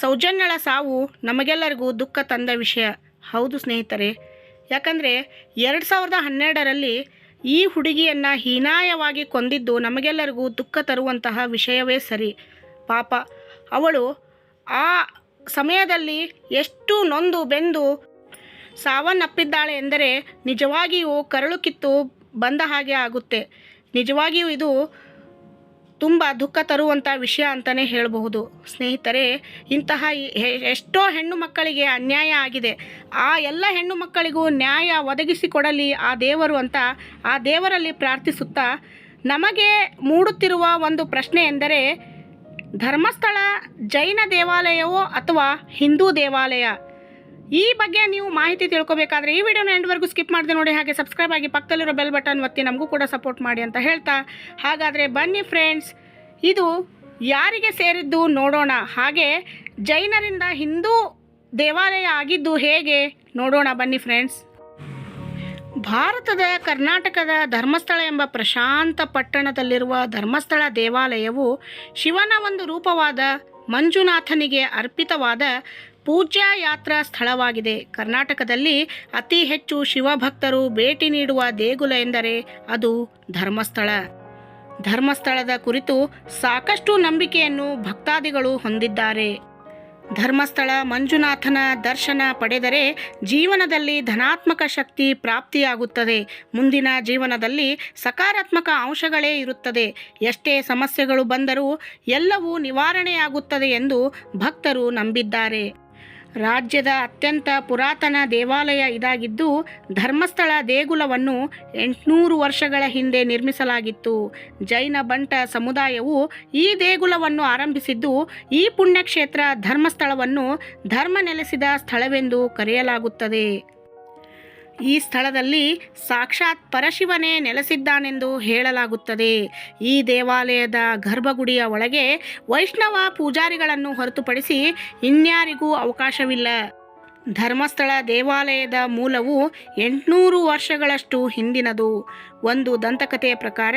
ಸೌಜನ್ಯಳ ಸಾವು ನಮಗೆಲ್ಲರಿಗೂ ದುಃಖ ತಂದ ವಿಷಯ. ಹೌದು ಸ್ನೇಹಿತರೆ, ಯಾಕಂದರೆ ಎರಡು ಸಾವಿರದ ಹನ್ನೆರಡರಲ್ಲಿ ಈ ಹುಡುಗಿಯನ್ನು ಹೀನಾಯವಾಗಿ ಕೊಂದಿದ್ದು ನಮಗೆಲ್ಲರಿಗೂ ದುಃಖ ತರುವಂತಹ ವಿಷಯವೇ ಸರಿ. ಪಾಪ, ಅವಳು ಆ ಸಮಯದಲ್ಲಿ ಎಷ್ಟು ನೊಂದು ಬೆಂದು ಸಾವನ್ನಪ್ಪಿದ್ದಾಳೆ ಎಂದರೆ ನಿಜವಾಗಿಯೂ ಕರಳು ಕಿತ್ತು ಬಂದ ಹಾಗೆ ಆಗುತ್ತೆ. ನಿಜವಾಗಿಯೂ ಇದು ತುಂಬ ದುಃಖ ತರುವಂಥ ವಿಷಯ ಅಂತಲೇ ಹೇಳಬಹುದು. ಸ್ನೇಹಿತರೆ, ಇಂತಹ ಎಷ್ಟೋ ಹೆಣ್ಣು ಮಕ್ಕಳಿಗೆ ಅನ್ಯಾಯ ಆಗಿದೆ. ಆ ಎಲ್ಲ ಹೆಣ್ಣು ಮಕ್ಕಳಿಗೂ ನ್ಯಾಯ ಒದಗಿಸಿಕೊಡಲಿ ಆ ದೇವರು ಅಂತ ಆ ದೇವರಲ್ಲಿ ಪ್ರಾರ್ಥಿಸುತ್ತಾ, ನಮಗೆ ಮೂಡುತ್ತಿರುವ ಒಂದು ಪ್ರಶ್ನೆ ಎಂದರೆ, ಧರ್ಮಸ್ಥಳ ಜೈನ ದೇವಾಲಯವೋ ಅಥವಾ ಹಿಂದೂ ದೇವಾಲಯ? ಈ ಬಗ್ಗೆ ನೀವು ಮಾಹಿತಿ ತಿಳ್ಕೊಬೇಕಾದ್ರೆ ಈ ವಿಡಿಯೋನ ಎಂಡ್ವರೆಗೂ ಸ್ಕಿಪ್ ಮಾಡಿದೆ ನೋಡಿ, ಹಾಗೆ ಸಬ್ಸ್ಕ್ರೈಬ್ ಆಗಿ ಪಕ್ಕದಲ್ಲಿರೋ ಬೆಲ್ ಬಟನ್ ಒತ್ತಿ ನಮಗೂ ಕೂಡ ಸಪೋರ್ಟ್ ಮಾಡಿ ಅಂತ ಹೇಳ್ತಾ, ಹಾಗಾದರೆ ಬನ್ನಿ ಫ್ರೆಂಡ್ಸ್ ಇದು ಯಾರಿಗೆ ಸೇರಿದ್ದು ನೋಡೋಣ. ಹಾಗೆ ಜೈನರಿಂದ ಹಿಂದೂ ದೇವಾಲಯ ಆಗಿದ್ದು ಹೇಗೆ? ನೋಡೋಣ ಬನ್ನಿ ಫ್ರೆಂಡ್ಸ್. ಭಾರತದ ಕರ್ನಾಟಕದ ಧರ್ಮಸ್ಥಳ ಎಂಬ ಪ್ರಶಾಂತ ಪಟ್ಟಣದಲ್ಲಿರುವ ಧರ್ಮಸ್ಥಳ ದೇವಾಲಯವು ಶಿವನ ಒಂದು ರೂಪವಾದ ಮಂಜುನಾಥನಿಗೆ ಅರ್ಪಿತವಾದ ಪೂಜ್ಯ ಯಾತ್ರಾ ಸ್ಥಳವಾಗಿದೆ. ಕರ್ನಾಟಕದಲ್ಲಿ ಅತಿ ಹೆಚ್ಚು ಶಿವಭಕ್ತರು ಭೇಟಿ ನೀಡುವ ದೇಗುಲ ಎಂದರೆ ಅದು ಧರ್ಮಸ್ಥಳ. ಧರ್ಮಸ್ಥಳದ ಕುರಿತು ಸಾಕಷ್ಟು ನಂಬಿಕೆಯನ್ನು ಭಕ್ತಾದಿಗಳು ಹೊಂದಿದ್ದಾರೆ. ಧರ್ಮಸ್ಥಳ ಮಂಜುನಾಥನ ದರ್ಶನ ಪಡೆದರೆ ಜೀವನದಲ್ಲಿ ಧನಾತ್ಮಕ ಶಕ್ತಿ ಪ್ರಾಪ್ತಿಯಾಗುತ್ತದೆ. ಮುಂದಿನ ಜೀವನದಲ್ಲಿ ಸಕಾರಾತ್ಮಕ ಅಂಶಗಳೇ ಇರುತ್ತದೆ. ಎಷ್ಟೇ ಸಮಸ್ಯೆಗಳು ಬಂದರೂ ಎಲ್ಲವೂ ನಿವಾರಣೆಯಾಗುತ್ತದೆ ಎಂದು ಭಕ್ತರು ನಂಬಿದ್ದಾರೆ. ರಾಜ್ಯದ ಅತ್ಯಂತ ಪುರಾತನ ದೇವಾಲಯ ಇದಾಗಿದ್ದು, ಧರ್ಮಸ್ಥಳ ದೇಗುಲವನ್ನು ಎಂಟುನೂರು ವರ್ಷಗಳ ಹಿಂದೆ ನಿರ್ಮಿಸಲಾಗಿತ್ತು. ಜೈನ ಬಂಟ ಸಮುದಾಯವು ಈ ದೇಗುಲವನ್ನು ಆರಂಭಿಸಿದ್ದು, ಈ ಪುಣ್ಯಕ್ಷೇತ್ರ ಧರ್ಮಸ್ಥಳವನ್ನು ಧರ್ಮ ನೆಲೆಸಿದ ಸ್ಥಳವೆಂದು ಕರೆಯಲಾಗುತ್ತದೆ. ಈ ಸ್ಥಳದಲ್ಲಿ ಸಾಕ್ಷಾತ್ ಪರಶಿವನೇ ನೆಲೆಸಿದ್ದಾನೆಂದು ಹೇಳಲಾಗುತ್ತದೆ. ಈ ದೇವಾಲಯದ ಗರ್ಭಗುಡಿಯ ಒಳಗೆ ವೈಷ್ಣವ ಪೂಜಾರಿಗಳನ್ನು ಹೊರತುಪಡಿಸಿ ಇನ್ಯಾರಿಗೂ ಅವಕಾಶವಿಲ್ಲ. ಧರ್ಮಸ್ಥಳ ದೇವಾಲಯದ ಮೂಲವು ಎಂಟುನೂರು ವರ್ಷಗಳಷ್ಟು ಹಿಂದಿನದು. ಒಂದು ದಂತಕಥೆಯ ಪ್ರಕಾರ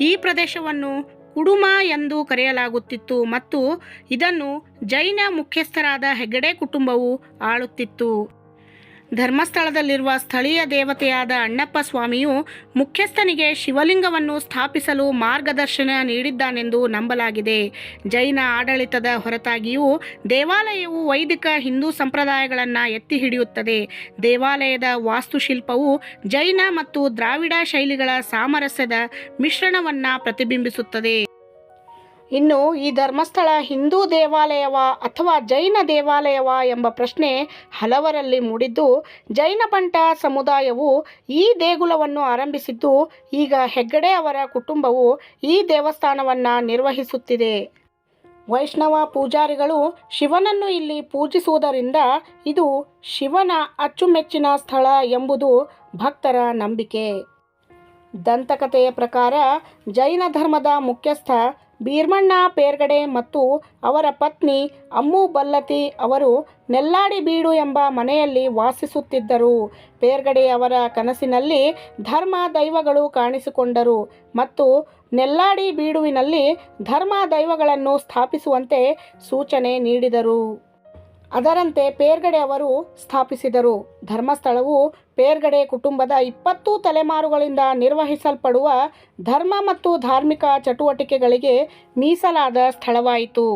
ಈ ಪ್ರದೇಶವನ್ನು ಕುಡುಮ ಎಂದು ಕರೆಯಲಾಗುತ್ತಿತ್ತು ಮತ್ತು ಇದನ್ನು ಜೈನ ಮುಖ್ಯಸ್ಥರಾದ ಹೆಗಡೆ ಕುಟುಂಬವು ಆಳುತ್ತಿತ್ತು. ಧರ್ಮಸ್ಥಳದಲ್ಲಿರುವ ಸ್ಥಳೀಯ ದೇವತೆಯಾದ ಅಣ್ಣಪ್ಪ ಸ್ವಾಮಿಯು ಮುಖ್ಯಸ್ಥನಿಗೆ ಶಿವಲಿಂಗವನ್ನು ಸ್ಥಾಪಿಸಲು ಮಾರ್ಗದರ್ಶನ ನೀಡಿದ್ದಾನೆಂದು ನಂಬಲಾಗಿದೆ. ಜೈನ ಆಡಳಿತದ ಹೊರತಾಗಿಯೂ ದೇವಾಲಯವು ವೈದಿಕ ಹಿಂದೂ ಸಂಪ್ರದಾಯಗಳನ್ನು ಎತ್ತಿ ಹಿಡಿಯುತ್ತದೆ. ದೇವಾಲಯದ ವಾಸ್ತುಶಿಲ್ಪವು ಜೈನ ಮತ್ತು ದ್ರಾವಿಡ ಶೈಲಿಗಳ ಸಾಮರಸ್ಯದ ಮಿಶ್ರಣವನ್ನು ಪ್ರತಿಬಿಂಬಿಸುತ್ತದೆ. ಇನ್ನು ಈ ಧರ್ಮಸ್ಥಳ ಹಿಂದೂ ದೇವಾಲಯವ ಅಥವಾ ಜೈನ ದೇವಾಲಯವ ಎಂಬ ಪ್ರಶ್ನೆ ಹಲವರಲ್ಲಿ ಮೂಡಿದ್ದು, ಜೈನ ಬಂಟ ಸಮುದಾಯವು ಈ ದೇಗುಲವನ್ನು ಆರಂಭಿಸಿದ್ದು, ಈಗ ಹೆಗ್ಗಡೆ ಅವರ ಕುಟುಂಬವು ಈ ದೇವಸ್ಥಾನವನ್ನು ನಿರ್ವಹಿಸುತ್ತಿದೆ. ವೈಷ್ಣವ ಪೂಜಾರಿಗಳು ಶಿವನನ್ನು ಇಲ್ಲಿ ಪೂಜಿಸುವುದರಿಂದ ಇದು ಶಿವನ ಅಚ್ಚುಮೆಚ್ಚಿನ ಸ್ಥಳ ಎಂಬುದು ಭಕ್ತರ ನಂಬಿಕೆ. ದಂತಕಥೆಯ ಪ್ರಕಾರ ಜೈನ ಧರ್ಮದ ಮುಖ್ಯಸ್ಥ ಬೀರ್ಮಣ್ಣ, ಪೇರ್ಗಡೆ ಮತ್ತು ಅವರ ಪತ್ನಿ ಅಮ್ಮು ಬಲ್ಲತಿ ಅವರು ನೆಲ್ಲಾಡಿ ಬೀಡು ಎಂಬ ಮನೆಯಲ್ಲಿ ವಾಸಿಸುತ್ತಿದ್ದರು. ಪೇರ್ಗಡೆ ಅವರ ಕನಸಿನಲ್ಲಿ ಧರ್ಮ ದೈವಗಳು ಕಾಣಿಸಿಕೊಂಡರು ಮತ್ತು ನೆಲ್ಲಾಡಿ ಬೀಡುವಿನಲ್ಲಿ ಧರ್ಮ ದೈವಗಳನ್ನು ಸ್ಥಾಪಿಸುವಂತೆ ಸೂಚನೆ ನೀಡಿದರು. ಅದರಂತೆ ಪೇರ್ಗಡೆ ಅವರು ಸ್ಥಾಪಿಸಿದರು. ಧರ್ಮಸ್ಥಳವು ಪೇರ್ಗಡೆ ಕುಟುಂಬದ ಇಪ್ಪತ್ತು ತಲೆಮಾರುಗಳಿಂದ ನಿರ್ವಹಿಸಲ್ಪಡುವ ಧರ್ಮ ಮತ್ತು ಧಾರ್ಮಿಕ ಚಟುವಟಿಕೆಗಳಿಗೆ ಮೀಸಲಾದ ಸ್ಥಳವಾಯಿತು.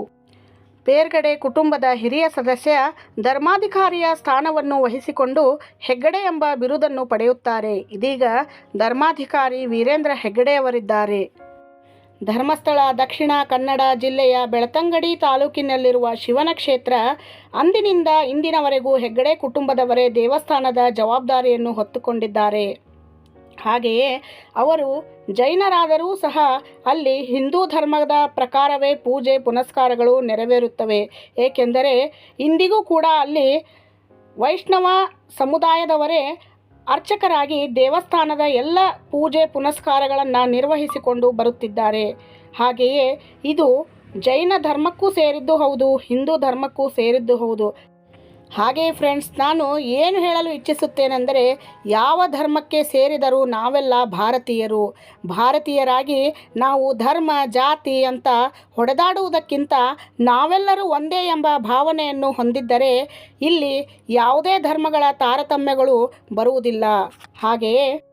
ಪೇರ್ಗಡೆ ಕುಟುಂಬದ ಹಿರಿಯ ಸದಸ್ಯ ಧರ್ಮಾಧಿಕಾರಿಯ ಸ್ಥಾನವನ್ನು ವಹಿಸಿಕೊಂಡು ಹೆಗ್ಗಡೆ ಎಂಬ ಬಿರುದನ್ನು ಪಡೆಯುತ್ತಾರೆ. ಇದೀಗ ಧರ್ಮಾಧಿಕಾರಿ ವೀರೇಂದ್ರ ಹೆಗ್ಗಡೆಯವರಿದ್ದಾರೆ ಧರ್ಮಸ್ಥಳ, ದಕ್ಷಿಣ ಕನ್ನಡ ಜಿಲ್ಲೆಯ ಬೆಳತಂಗಡಿ ತಾಲೂಕಿನಲ್ಲಿರುವ ಶಿವನ ಕ್ಷೇತ್ರ ಅಂದಿನಿಂದ ಇಂದಿನವರೆಗೂ ಹೆಗ್ಗಡೆ ಕುಟುಂಬದವರೇ ದೇವಸ್ಥಾನದ ಜವಾಬ್ದಾರಿಯನ್ನು ಹೊತ್ತುಕೊಂಡಿದ್ದಾರೆ. ಹಾಗೆಯೇ ಅವರು ಜೈನರಾದರೂ ಸಹ ಅಲ್ಲಿ ಹಿಂದೂ ಧರ್ಮದ ಪ್ರಕಾರವೇ ಪೂಜೆ ಪುನಸ್ಕಾರಗಳು ನೆರವೇರುತ್ತವೆ. ಏಕೆಂದರೆ ಇಂದಿಗೂ ಕೂಡ ಅಲ್ಲಿ ವೈಷ್ಣವ ಸಮುದಾಯದವರೇ ಅರ್ಚಕರಾಗಿ ದೇವಸ್ಥಾನದ ಎಲ್ಲ ಪೂಜೆ ಪುನಸ್ಕಾರಗಳನ್ನು ನಿರ್ವಹಿಸಿಕೊಂಡು ಬರುತ್ತಿದ್ದಾರೆ. ಹಾಗೆಯೇ ಇದು ಜೈನ ಧರ್ಮಕ್ಕೂ ಸೇರಿದ್ದು ಹೌದು, ಹಿಂದೂ ಧರ್ಮಕ್ಕೂ ಸೇರಿದ್ದು ಹೌದು. ಹಾಗೆ ಫ್ರೆಂಡ್ಸ್ ನಾನು ಏನು ಹೇಳಲು ಇಚ್ಛಿಸುತ್ತೇನೆಂದರೆ ಯಾವ ಧರ್ಮಕ್ಕೆ ಸೇರಿದರೂ ನಾವೆಲ್ಲ ಭಾರತೀಯರು. ಭಾರತೀಯರಾಗಿ ನಾವು ಧರ್ಮ, ಜಾತಿ ಅಂತ ಹೊಡೆದಾಡುವುದಕ್ಕಿಂತ ನಾವೆಲ್ಲರೂ ಒಂದೇ ಎಂಬ ಭಾವನೆಯನ್ನು ಹೊಂದಿದ್ದರೆ ಇಲ್ಲಿ ಯಾವುದೇ ಧರ್ಮಗಳ ತಾರತಮ್ಯಗಳು ಬರುವುದಿಲ್ಲ. ಹಾಗೆಯೇ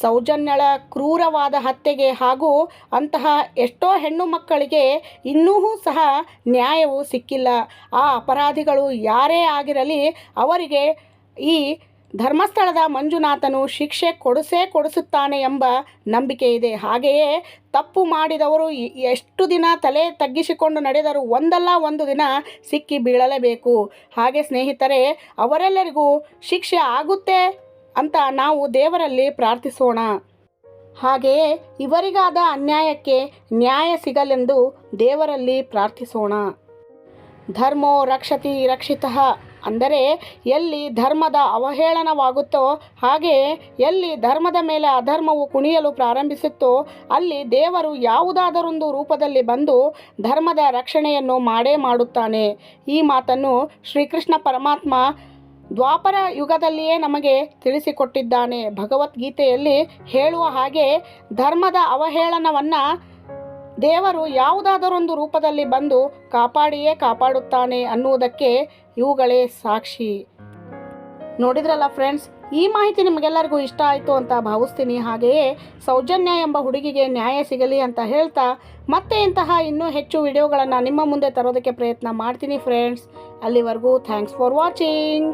ಸೌಜನ್ಯಳ ಕ್ರೂರವಾದ ಹತ್ಯೆಗೆ ಹಾಗೂ ಅಂತಹ ಎಷ್ಟೋ ಹೆಣ್ಣು ಮಕ್ಕಳಿಗೆ ಇನ್ನೂ ಸಹ ನ್ಯಾಯವು ಸಿಕ್ಕಿಲ್ಲ. ಆ ಅಪರಾಧಿಗಳು ಯಾರೇ ಆಗಿರಲಿ ಅವರಿಗೆ ಈ ಧರ್ಮಸ್ಥಳದ ಮಂಜುನಾಥನು ಶಿಕ್ಷೆ ಕೊಡಿಸೇ ಕೊಡಿಸುತ್ತಾನೆ ಎಂಬ ನಂಬಿಕೆ ಇದೆ. ಹಾಗೆಯೇ ತಪ್ಪು ಮಾಡಿದವರು ಎಷ್ಟು ದಿನ ತಲೆ ತಗ್ಗಿಸಿಕೊಂಡು ನಡೆದರೂ ಒಂದಲ್ಲ ಒಂದು ದಿನ ಸಿಕ್ಕಿ ಬೀಳಲೇಬೇಕು. ಹಾಗೆ ಸ್ನೇಹಿತರೆ, ಅವರೆಲ್ಲರಿಗೂ ಶಿಕ್ಷೆ ಆಗುತ್ತೆ. ಅಂತ ನಾವು ದೇವರಲ್ಲಿ ಪ್ರಾರ್ಥಿಸೋಣ. ಹಾಗೆಯೇ ಇವರಿಗಾದ ಅನ್ಯಾಯಕ್ಕೆ ನ್ಯಾಯ ಸಿಗಲೆಂದು ದೇವರಲ್ಲಿ ಪ್ರಾರ್ಥಿಸೋಣ. ಧರ್ಮೋ ರಕ್ಷತಿ ರಕ್ಷಿತ ಅಂದರೆ ಎಲ್ಲಿ ಧರ್ಮದ ಅವಹೇಳನವಾಗುತ್ತೋ ಹಾಗೆ ಎಲ್ಲಿ ಧರ್ಮದ ಮೇಲೆ ಅಧರ್ಮವು ಕುಣಿಯಲು ಪ್ರಾರಂಭಿಸುತ್ತೋ ಅಲ್ಲಿ ದೇವರು ಯಾವುದಾದರೊಂದು ರೂಪದಲ್ಲಿ ಬಂದು ಧರ್ಮದ ರಕ್ಷಣೆಯನ್ನು ಮಾಡೇ ಮಾಡುತ್ತಾನೆ. ಈ ಮಾತನ್ನು ಶ್ರೀಕೃಷ್ಣ ಪರಮಾತ್ಮ ದ್ವಾಪರ ಯುಗದಲ್ಲಿಯೇ ನಮಗೆ ತಿಳಿಸಿಕೊಟ್ಟಿದ್ದಾನೆ. ಭಗವದ್ಗೀತೆಯಲ್ಲಿ ಹೇಳುವ ಹಾಗೆ ಧರ್ಮದ ಅವಹೇಳನವನ್ನು ದೇವರು ಯಾವುದಾದರೊಂದು ರೂಪದಲ್ಲಿ ಬಂದು ಕಾಪಾಡಿಯೇ ಕಾಪಾಡುತ್ತಾನೆ ಅನ್ನುವುದಕ್ಕೆ ಇವುಗಳೇ ಸಾಕ್ಷಿ. ನೋಡಿದ್ರಲ್ಲ ಫ್ರೆಂಡ್ಸ್, ಈ ಮಾಹಿತಿ ನಿಮಗೆಲ್ಲರಿಗೂ ಇಷ್ಟ ಆಯಿತು ಅಂತ ಭಾವಿಸ್ತೀನಿ. ಹಾಗೆಯೇ ಸೌಜನ್ಯ ಎಂಬ ಹುಡುಗಿಗೆ ನ್ಯಾಯ ಸಿಗಲಿ ಅಂತ ಹೇಳ್ತಾ ಮತ್ತೆ ಇಂತಹ ಇನ್ನೂ ಹೆಚ್ಚು ವಿಡಿಯೋಗಳನ್ನು ನಿಮ್ಮ ಮುಂದೆ ತರೋದಕ್ಕೆ ಪ್ರಯತ್ನ ಮಾಡ್ತೀನಿ ಫ್ರೆಂಡ್ಸ್. ಅಲ್ಲಿವರೆಗೂ ಥ್ಯಾಂಕ್ಸ್ ಫಾರ್ ವಾಚಿಂಗ್.